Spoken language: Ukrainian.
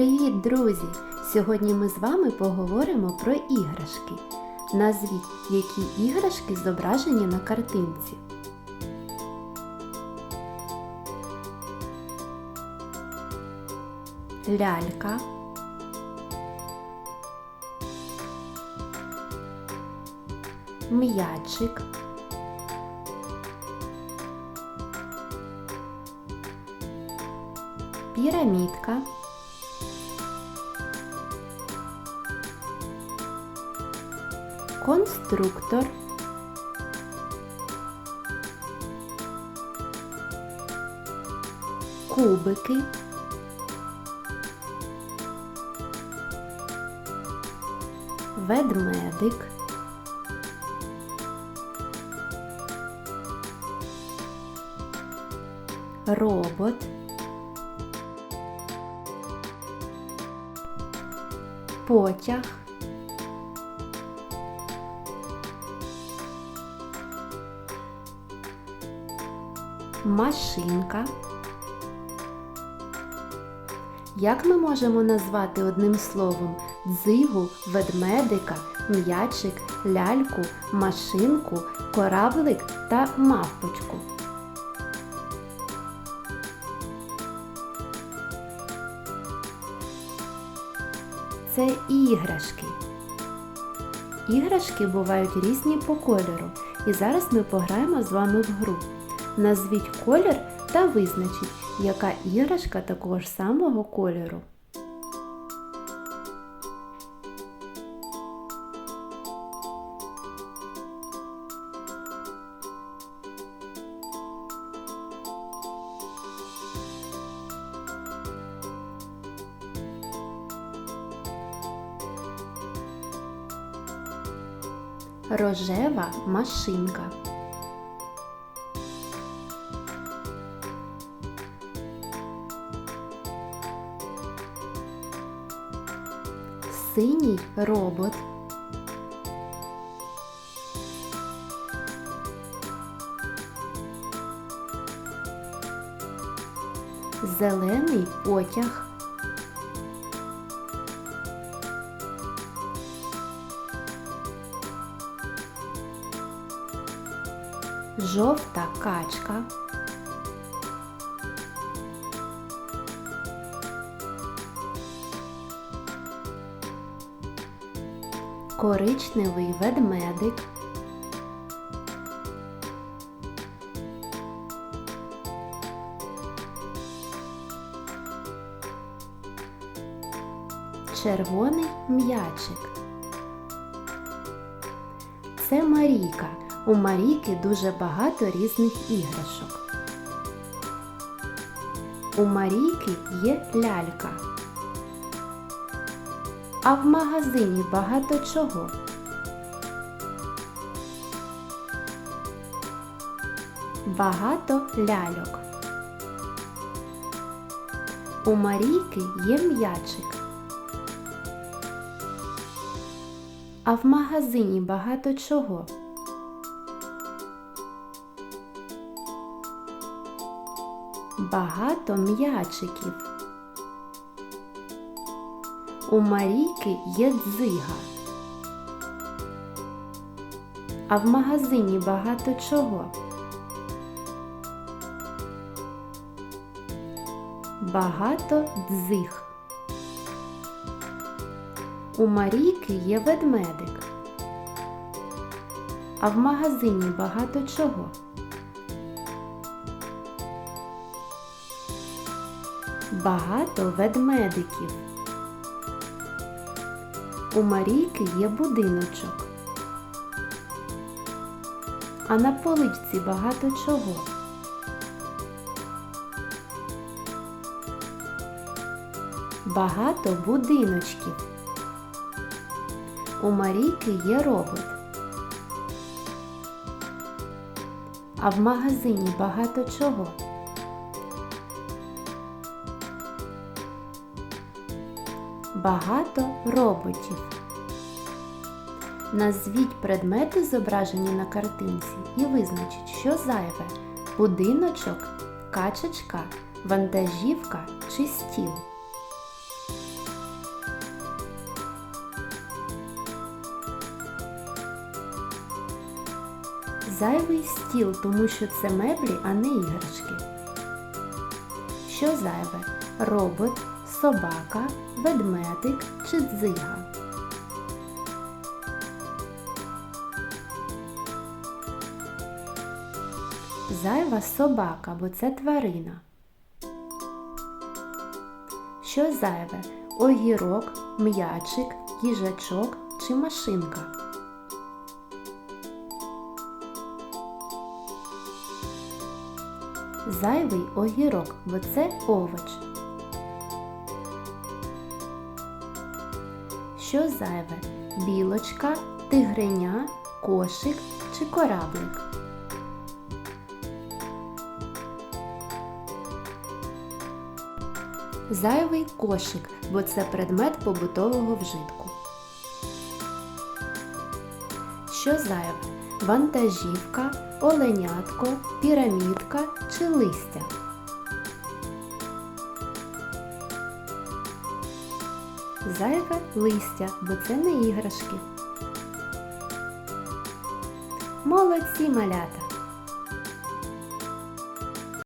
Привіт, друзі! Сьогодні ми з вами поговоримо про іграшки. Назвіть, які іграшки зображені на картинці. Лялька, м'ячик, пірамідка, конструктор, кубики, ведмедик, робот, потяг, машинка. Як ми можемо назвати одним словом дзигу, ведмедика, м'ячик, ляльку, машинку, кораблик та мавпочку? Це іграшки. Іграшки бувають різні по кольору, і зараз ми пограємо з вами в гру. Назвіть колір та визначіть, яка іграшка такого ж самого кольору. Рожева машинка. Синій робот. Зелений потяг. Жовта качка. Коричневий ведмедик. Червоний м'ячик. Це Марійка. У Марійки дуже багато різних іграшок. У Марійки є лялька. А в магазині багато чого. Багато ляльок. У Марійки є м'ячик. А в магазині багато чого. Багато м'ячиків. У Марійки є дзига. А в магазині багато чого. Багато дзиг. У Марійки є ведмедик. А в магазині багато чого. Багато ведмедиків. У Марійки є будиночок. А на поличці багато чого. Багато будиночків. У Марійки є робот. А в магазині багато чого. багато роботів. Назвіть предмети, зображені на картинці, і визначіть, що зайве будиночок, качечка, вантажівка чи стіл. Зайвий стіл, тому що це меблі, а не іграшки. Що зайве? Робот собака, ведмедик чи дзига? Зайва собака, бо це тварина. Що зайве? Огірок, м'ячик, їжачок чи машинка? Зайвий огірок, бо це овоч. Що зайве? Білочка, тигреня, кошик чи кораблик? Зайвий кошик, бо це предмет побутового вжитку. Що зайве? Вантажівка, оленятко, пірамідка чи листя? Зайве листя, бо це не іграшки. Молодці малята!